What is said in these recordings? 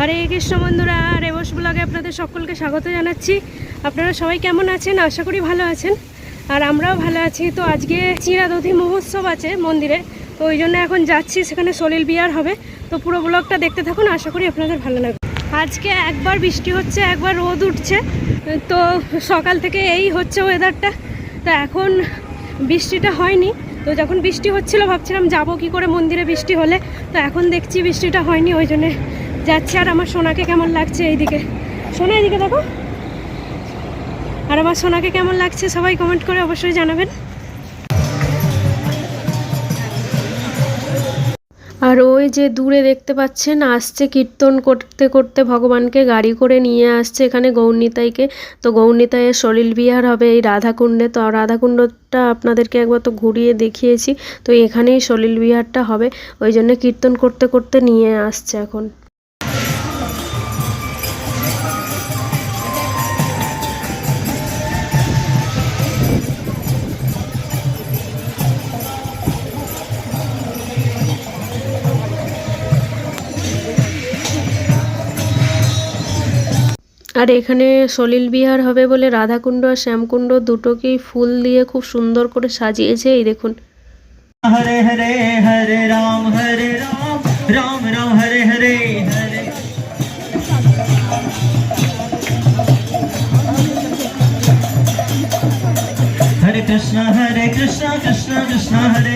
হরে কৃষ্ণ বন্ধুরা রেবস ব্লগে আপনাদের সকলকে স্বাগত জানাচ্ছি। আপনারা সবাই কেমন আছেন? আশা করি ভালো আছেন। আর আমরাও ভালো আছি। তো আজকে চিরাদধি মহোৎসব আছে মন্দিরে। তো ওই জন্য এখন যাচ্ছি, সেখানে সলিল বিয়ার হবে। তো পুরো ব্লগটা দেখতে থাকুন, আশা করি আপনাদের ভালো লাগবে। আজকে একবার বৃষ্টি হচ্ছে, একবার রোদ উঠছে। তো সকাল থেকে এই হচ্ছে ওয়েদারটা তো এখন বৃষ্টিটা হয়নি। তো যখন বৃষ্টি হচ্ছিল, ভাবছিলাম যাব কি করে মন্দিরে বৃষ্টি হলে। তো এখন দেখছি বৃষ্টিটা হয়নি, ওই জন্যে যাচ্ছে আর আমার সোনাকে কেমন লাগছে এইদিকে? সোনা, এইদিকে দেখো। আর আমার সোনাকে কেমন লাগছে সবাই কমেন্ট করে অবশ্যই জানাবেন। আর ওই যে দূরে দেখতে পাচ্ছেন, আসছে কীর্তন করতে করতে ভগবানকে গাড়ি করে নিয়ে আসছে এখানে গৌরনীতাইকে। তো গৌরনীতাইয়ের সলিল বিহার হবে এই রাধাকুণ্ডে। তো রাধাকুণ্ডটা আপনাদেরকে একবার তো ঘুরিয়ে দেখিয়েছি। তো এখানেই সলিল বিহারটা হবে। ওই জন্য কীর্তন করতে করতে নিয়ে আসছে এখন। আর এখানে সলিল বিহার হবে বলে রাধাকুণ্ড আর শ্যামকুণ্ড দুটোকেই ফুল দিয়ে খুব সুন্দর করে সাজিয়েছে এই দেখুন। হরে হরে হরে রাম হরে Ram Ram Hare Hare Hare. Hare Krishna, Hare Krishna, Krishna Krishna, Hare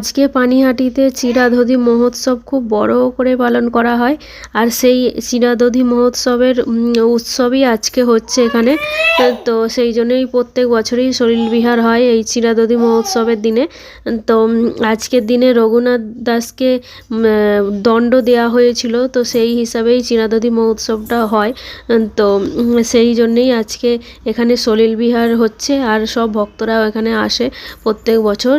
আজকে পানিহাটিতে চিরাদধি মহোৎসব খুব বড় করে পালন করা হয়। আর সেই চিরাদধি মহোৎসবের উৎসবই আজকে হচ্ছে এখানে। তো সেই জন্যই প্রত্যেক বছরই শরীর বিহার হয় এই চিরাদধি মহোৎসবের দিনে। তো আজকের দিনে রঘুনাথ দাসকে দণ্ড দেয়া হয়েছিল। তো সেই হিসাবেই চিরাদধি মহোৎসবটা হয়। তো সেই জন্যেই আজকে এখানে সলিল বিহার হচ্ছে। আর সব ভক্তরা এখানে আসে প্রত্যেক বছর।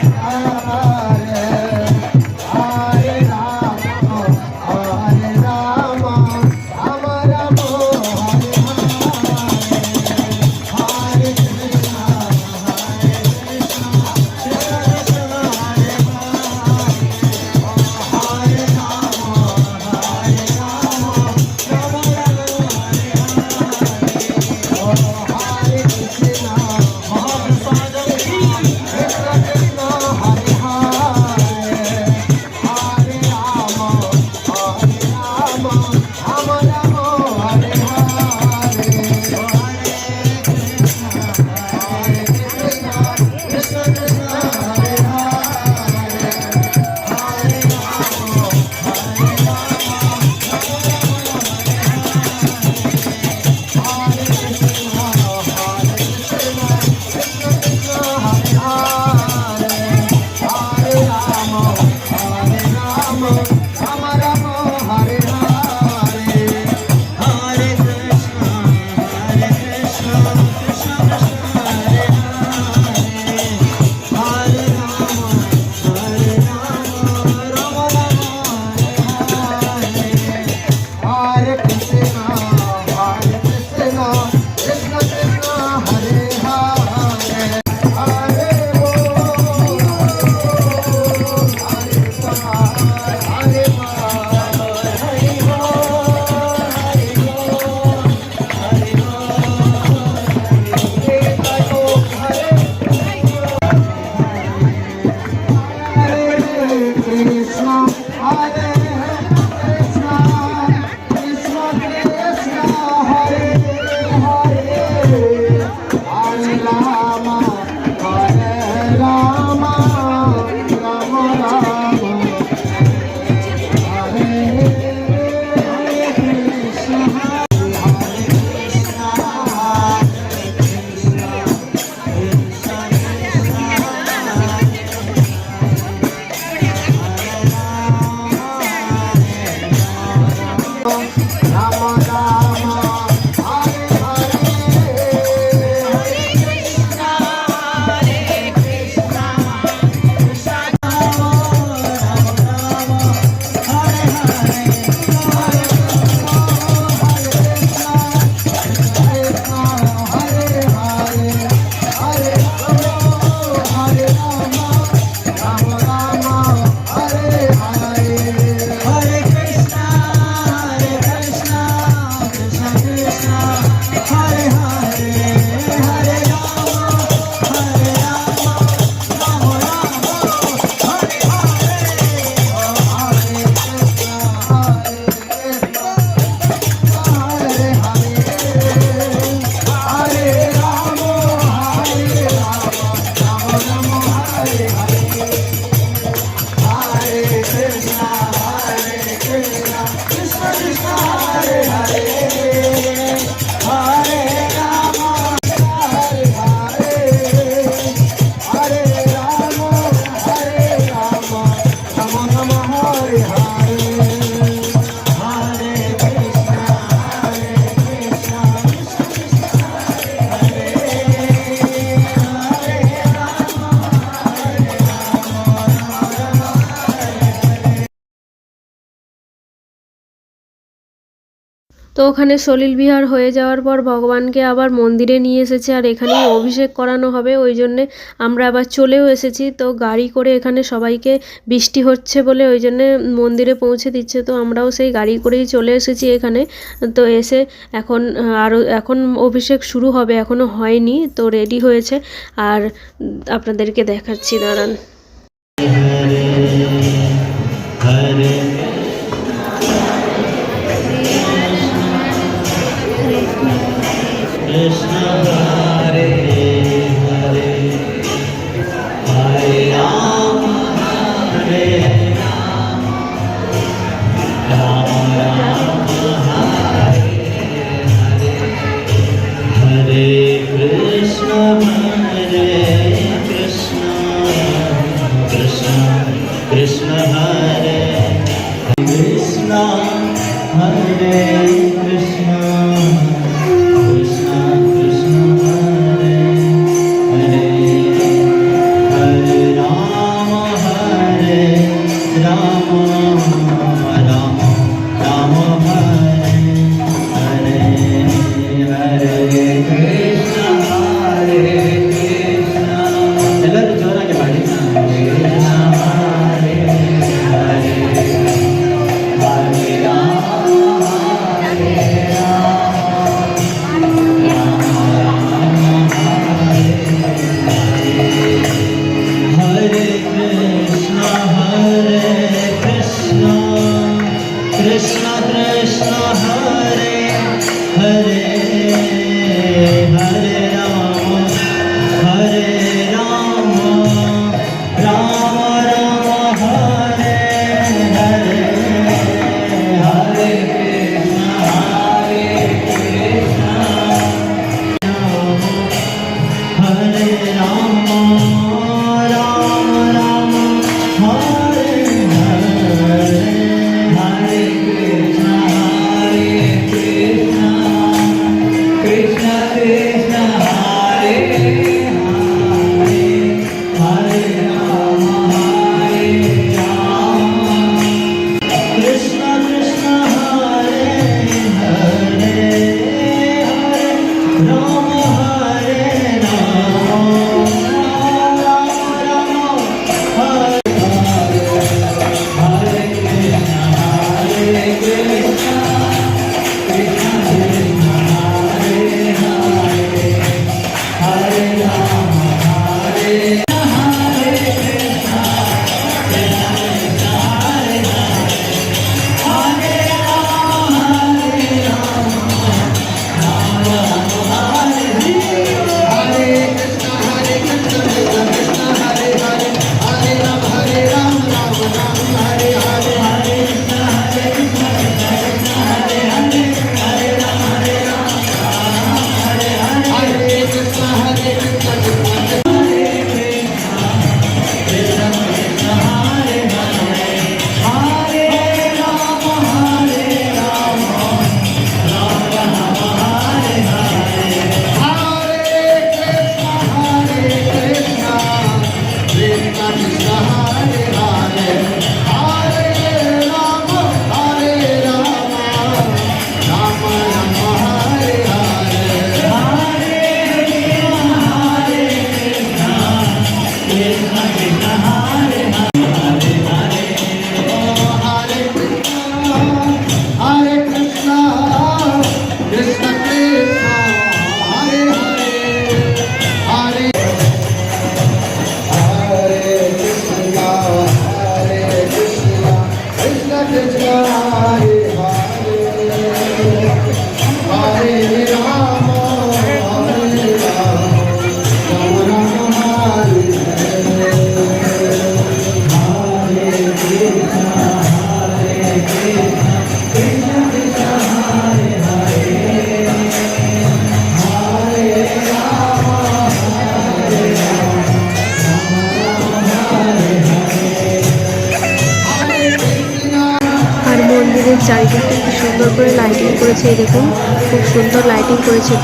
ah, ah, ah. ওখানে সলিল বিহার হয়ে যাওয়ার পর ভগবানকে আবার মন্দিরে নিয়ে এসেছে আর এখানে অভিষেক করানো হবে, ওই জন্যে আমরা আবার চলেও এসেছি। তো গাড়ি করে এখানে সবাইকে বৃষ্টি হচ্ছে বলে ওই জন্যে মন্দিরে পৌঁছে দিচ্ছে, তো আমরাও সেই গাড়ি করেই চলে এসেছি এখানে। তো এসে এখন আরও এখন অভিষেক শুরু হবে এখনও হয়নি, তো রেডি হয়েছে। আর আপনাদেরকে দেখাচ্ছি, দাঁড়ান। Hare Oh. Krishna Yeah. চারিদিকটা কি সুন্দর করে লাইটিং করেছে দেখুন, খুব সুন্দর লাইটিং করেছে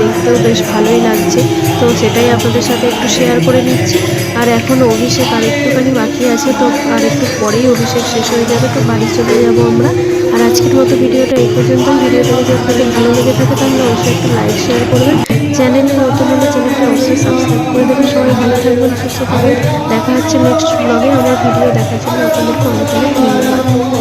দেখতেও বেশ ভালোই লাগছে। তো সেটাই আপনাদের সাথে একটু শেয়ার করে নিচ্ছি। আর এখনও অভিষেক আর একটুখানি বাকি আছে, তো আর একটু পরেই অভিষেক শেষ হয়ে যাবে, তো বাড়ি চলে যাব আমরা। আর আজকের মতো ভিডিওটা এই পর্যন্ত ভিডিওটা যদি আপনাদের ভালো লেগে থাকে, তাহলে অবশ্যই একটু লাইক শেয়ার করবেন। চ্যানেলে নতুন হলে চ্যানেলটা অবশ্যই সাবস্ক্রাইব করে দেবেন। সবাই ভালো থাকবেন, সুস্থ থাকবেন। দেখা হচ্ছে নেক্সট ব্লগে আমার ভিডিও দেখার জন্য আপনাদেরকে অনেক অনেক ধন্যবাদ।